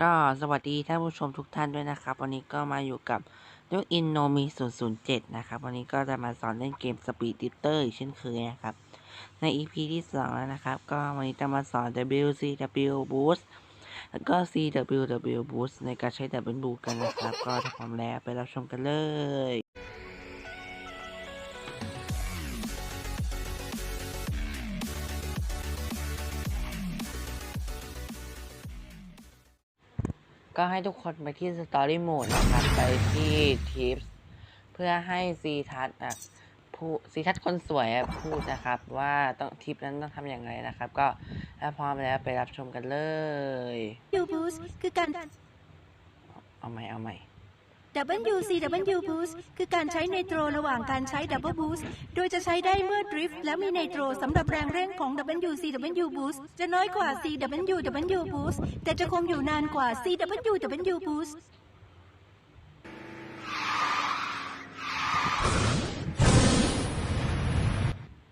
ก็สวัสดีท่านผู้ชมทุกท่านด้วยนะครับ วันนี้ก็มาอยู่กับยกอินโนมี007 นะครับ วันนี้ก็จะมาสอนเล่นเกม Speed d i p t e r อีกเช่นเคยนะครับ ใน EP ที่ 2 แล้วนะครับ ก็วันนี้จะมาสอน WCW Boost แล้วก็ CWW Boost ในการใช้ W กันนะครับ ก็ถ้าพร้อมแล้วไปรับชมกันเลย ก็ให้ทุกคนไปที่ Story Mode นะครับ ไปที่ทิปเพื่อให้ซีทัศอะผู้ซีทัศคนสวยอะพูดนะครับ ว่าต้องทิปนั้นต้องทำอย่างไรนะครับ ก็ถ้าพร้อมแล้วไปรับชมกันเลย W boost คือการ เอาใหม่เอาใหม่ WCW boost คือการใช้ไนโตรระหว่างการใช้ double boost โดยจะใช้ได้เมื่อดริฟต์และมีไนโตรสำหรับแรงเร่งของ WCW boost จะน้อยกว่า CWW boost แต่จะคงอยู่นานกว่า CWW boost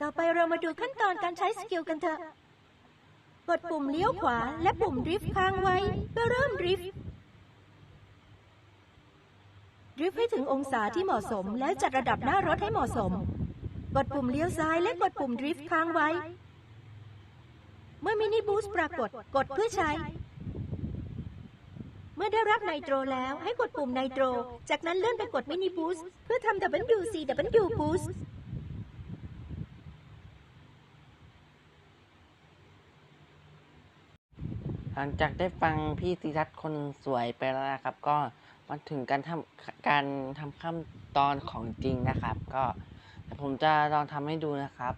ต่อไปเรามาดูขั้นตอนการใช้สกิลกันเถอะ กดปุ่มเลี้ยวขวาและปุ่มดริฟต์ค้างไว้ เพื่อเริ่มดริฟต์ ดริฟต์ให้ถึงองศาที่เหมาะสม แล้วจัดระดับหน้ารถให้เหมาะสม กดปุ่มเลี้ยวซ้ายและกดปุ่มดริฟต์ค้างไว้ เมื่อมินิบูสปรากฏกดเพื่อใช้ เมื่อได้รับไนโตรแล้วให้กดปุ่มไนโตร จากนั้นเลื่อนไปกดมินิบูสเพื่อทำ WCW Boost หลังจากได้ฟังพี่ซีทัศคนสวยไปแล้วนะครับ ก็ มาถึงการทำการทำขั้นตอนของจริงนะครับ ก็ผมจะลองทำให้ดูนะครับ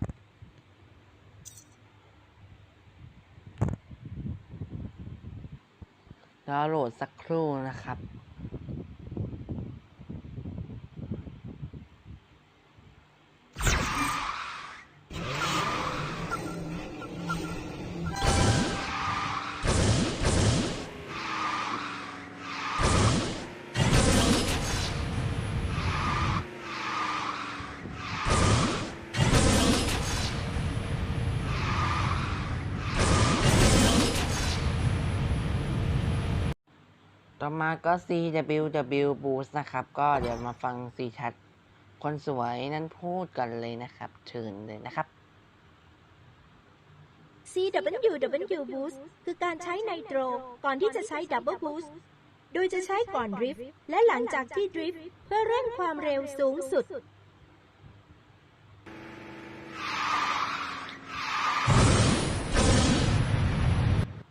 แล้วโหลดสักครู่นะครับ ต่อมาก็ CWW Boost นะครับ ก็เดี๋ยวมาฟังซีชัด คนสวยนั้นพูดกันเลยนะครับ เชิญเลยนะครับ CWW Boost คือการใช้ไนโตรก่อนที่จะใช้ Double Boost โดยจะใช้ก่อนดริฟต์และหลังจากที่ดริฟต์เพื่อเร่งความเร็วสูงสุด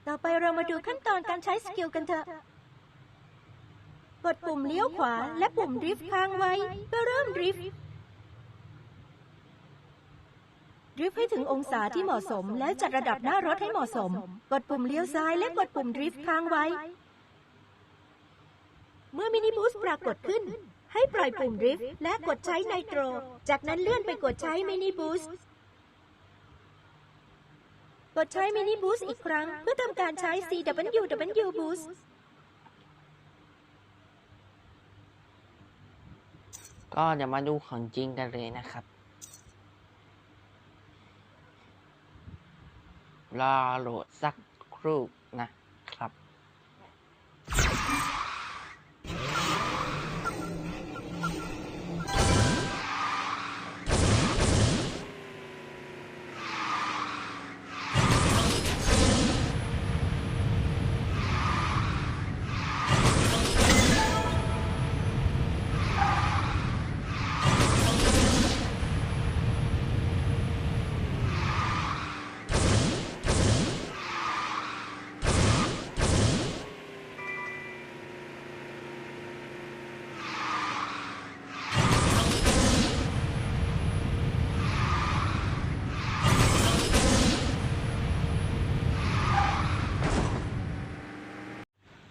ต่อไปเรามาดูขั้นตอนการใช้สกิลกันเถอะ กดปุ่มเลี้ยวขวาและปุ่มดริฟต์ค้างไว้เพื่อเริ่มดริฟต์ดริฟต์ให้ถึงองศาที่เหมาะสม แล้วจัดระดับหน้ารถให้เหมาะสม กดปุ่มเลี้ยวซ้ายและกดปุ่มดริฟต์ค้างไว้ เมื่อมินิบูสปรากฏขึ้น ให้ปล่อยปุ่มดริฟต์และกดใช้ไนโตร จากนั้นเลื่อนไปกดใช้มินิบูสกดใช้มินิบูสอีกครั้ง เพื่อทำการใช้ CWW Boost ก็เดี๋ยวมาดูของจริงกันเลยนะครับ รอโหลดสักครู่นะ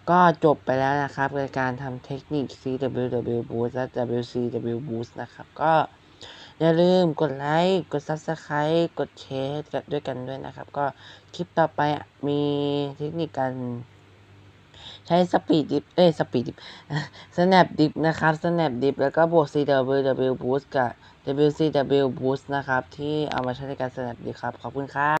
ก็จบไปแล้วนะครับในการทำเทคนิค CWW Boost และ WCW Boost นะครับ ก็อย่าลืมกดไลค์ กด Subscribe กดแชร์กันด้วยกันด้วยนะครับ ก็คลิปต่อไปมีเทคนิคการใช้สปีดดิฟเอ้สปีดดิฟ snap dip นะครับ snap dip แล้วก็บวก CWW Boost กับ WCW Boost นะครับ ที่เอามาใช้ในการ snap dip ครับ ขอบคุณครับ